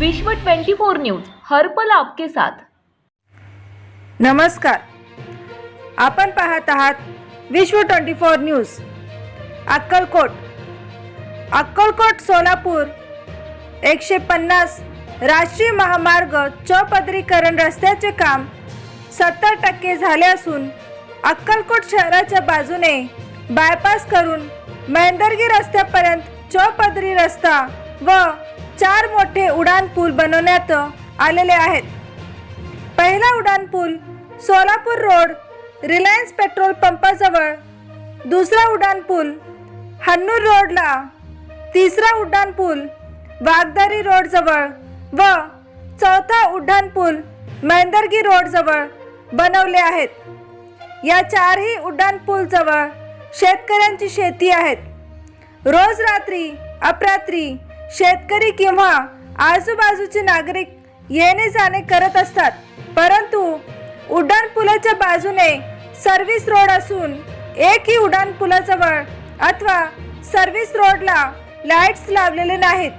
विश्व 24 न्यूज हर्पल आपके साथ. नमस्कार. आपण पाहत आहात Vishwa twenty four news. Akkalkot. Akkalkot Solapur एकशे पन्नास राष्ट्रीय महामार्ग चौपदरीकरण रस्त्याचे काम सत्तर टक्के झाले असून अक्कलकोट शहराच्या बाजूने बायपास करून मेंदरगी रस्त्यापर्यंत चौपदरी रस्ता व चार मोठे उड्डाण पूल बनवण्यात आलेले आहेत. पहिला उड्डाणपूल सोलापूर रोड रिलायन्स पेट्रोल पंपाजवळ दुसरा उड्डाणपूल हन्नूर रोडला तिसरा उड्डाणपूल वागदारी रोडजवळ व चौथा उड्डाणपूल मेंदरगी रोडजवळ बनवले आहेत. या चारही उड्डाणपूलजवळ शेतकऱ्यांची शेती आहेत. रोज रात्री अपरात्री शेतकरी किंवा आजूबाजूचे नागरिक येणे जाणे करत असतात. परंतु उड्डाणपुलाच्या बाजूने सर्व्हिस रोड असून एकही उड्डाणपुलाजवळ अथवा सर्व्हिस रोडला लाईट्स लावलेले नाहीत.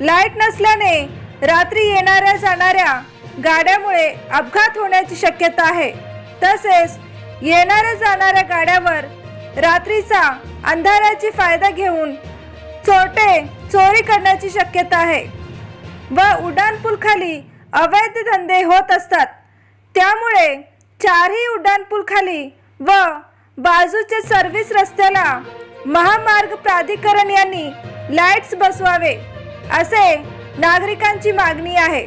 लाइट नसल्याने रात्री येणाऱ्या जाणाऱ्या गाड्यामुळे अपघात होण्याची शक्यता आहे. तसेच येणाऱ्या जाणाऱ्या गाड्यावर रात्रीचा अंधाराची फायदा घेऊन चोरटे चोरी करण्याची शक्यता आहे. व उड्डाणपूलखाली अवैध धंदे होत असतात. त्यामुळे चारही उड्डाणपूलखाली व बाजूच्या सर्व्हिस रस्त्याला महामार्ग प्राधिकरण यांनी लाईट्स बसवावे असे नागरिकांची मागणी आहे.